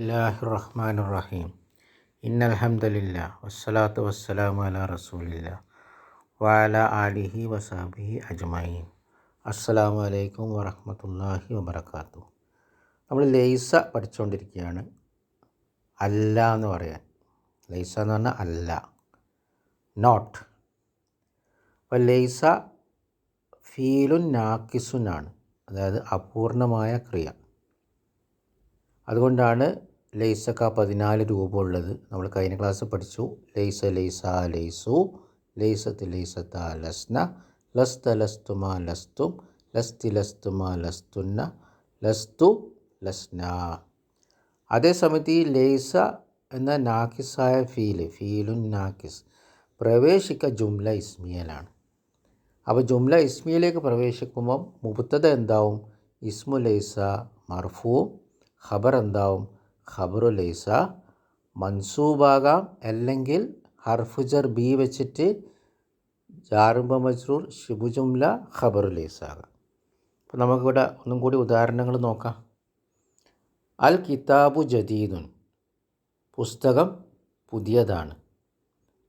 ബിസ്മില്ലാഹി റഹ്മാൻ റഹീം ഇന്നൽഹംദലില്ല വസ്സലാത്തു വസ്സലാമു അല റസൂലില്ല വാല ആലിഹി വസാബിഹി അജ്മീൻ അസ്സലാമു അലൈക്കും വറഹമത്തല്ലാഹി വബർക്കാത്തു നമ്മൾ ലൈസ പഠിച്ചുകൊണ്ടിരിക്കുകയാണ് അല്ല എന്ന് പറയാൻ. ലൈസ എന്ന് പറഞ്ഞാൽ അല്ല. നോട്ട്. അപ്പോൾ ലൈസ ഫീലുൻ നാക്കിസുനാണ്. അതായത് അപൂർണമായ ക്രിയ. അതുകൊണ്ടാണ് ലൈസക്ക പതിനാല് രൂപ ഉള്ളത്. നമ്മൾ കഴിഞ്ഞ ക്ലാസ് പഠിച്ചു. ലേസ ലേസ ലേസു. ലേസത്ത് ലേസത്ത ലസ്ന. ലസ്ത ലസ്തുമ ലസ്തും. ലസ്തി ലസ്തുമ ലസ്തുന്ന. ലസ്തു ലസ്ന. അതേസമയത്ത് ഈ ലേസ എന്ന നാക്കിസായ ഫീൽ ഫീലുൻ നാക്കിസ് പ്രവേശിക്ക ജുംല ഇസ്മിയലാണ്. അപ്പോൾ ജുംല ഇസ്മിയിലേക്ക് പ്രവേശിക്കുമ്പം മുബത്തത എന്താവും? ഇസ്മു ലൈസ മർഫു. ഖബർ എന്താവും? ഖബറു ലൈസ മൻസൂബാകാം അല്ലെങ്കിൽ ഹർഫുജർ ബി വെച്ചിട്ട് ജാറുബ മജ്റൂർ ഷിബുജുംല ഖബറു ലൈസ ആകാം അപ്പോൾ നമുക്കിവിടെ ഒന്നും കൂടി ഉദാഹരണങ്ങൾ നോക്കാം. അൽ കിതാബു ജദീദുൻ പുസ്തകം പുതിയതാണ്.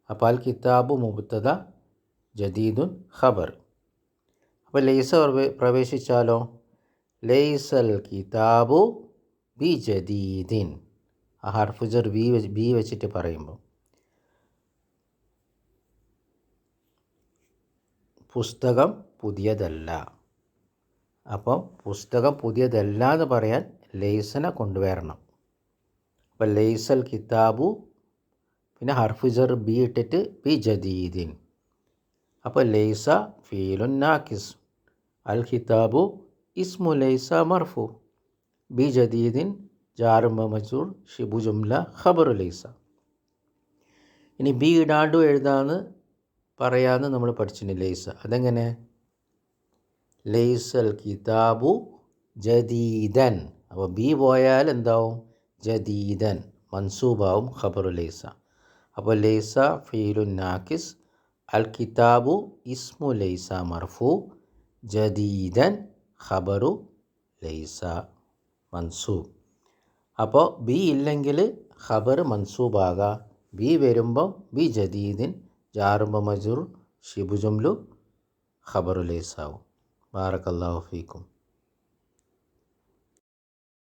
അപ്പോൾ അൽ കിതാബു മുബത്തത ജദീദുൻ ഖബർ. അപ്പോൾ ലൈസ പ്രവേശിച്ചാലോ? ലൈസൽ കിതാബു ബി ജദീദിൻ ആ ഹർഫുജർ ബി ബി വെച്ചിട്ട് പറയുമ്പോൾ പുസ്തകം പുതിയതല്ല. അപ്പം പുസ്തകം പുതിയതല്ല എന്ന് പറയാൻ ലേസനെ കൊണ്ടുവരണം. അപ്പം ലൈസൽ കിതാബു പിന്നെ ഹർഫുജർ ബി ഇട്ടിട്ട് ബി ജദീദിൻ അപ്പോൾ ലൈസ ഫീലുൻ നാക്കിസ് അൽ കിതാബു ഇസ്മു ലൈസ മർഫു. ബി ജദീദിൻ ജാറുമ മജൂർ ഷിബു ജുംല ഖബറു ലൈസ. ഇനി ബി ഇടാണ്ടു എഴുതാന്ന് പറയാമെന്ന് നമ്മൾ പഠിച്ചിട്ടുണ്ട് ലൈസ. അതെങ്ങനെ? ലൈസൽ കിതാബു ജദീദൻ. അപ്പോൾ ബി പോയാൽ എന്താവും? ജദീദൻ. മൻസൂബാവും ഖബറു ലൈസ. അപ്പോൾ ലൈസ ഫീലു നാക്കിസ് അൽ കിതാബു ഇസ്മു ലൈസ മർഫു ജദീദൻ ഖബറു ലൈസ. മൻസൂബ്. അപ്പോൾ ബി ഇല്ലെങ്കിൽ ഖബർ മൻസൂബാകാം. ബി വരുമ്പം ബി ജദീദിൻ ജാറുമ്പ മജൂർ ഷിബുജുംലു ഖബറുലേസാവും. ബാറക്കല്ലാഹു ഫീക്കും.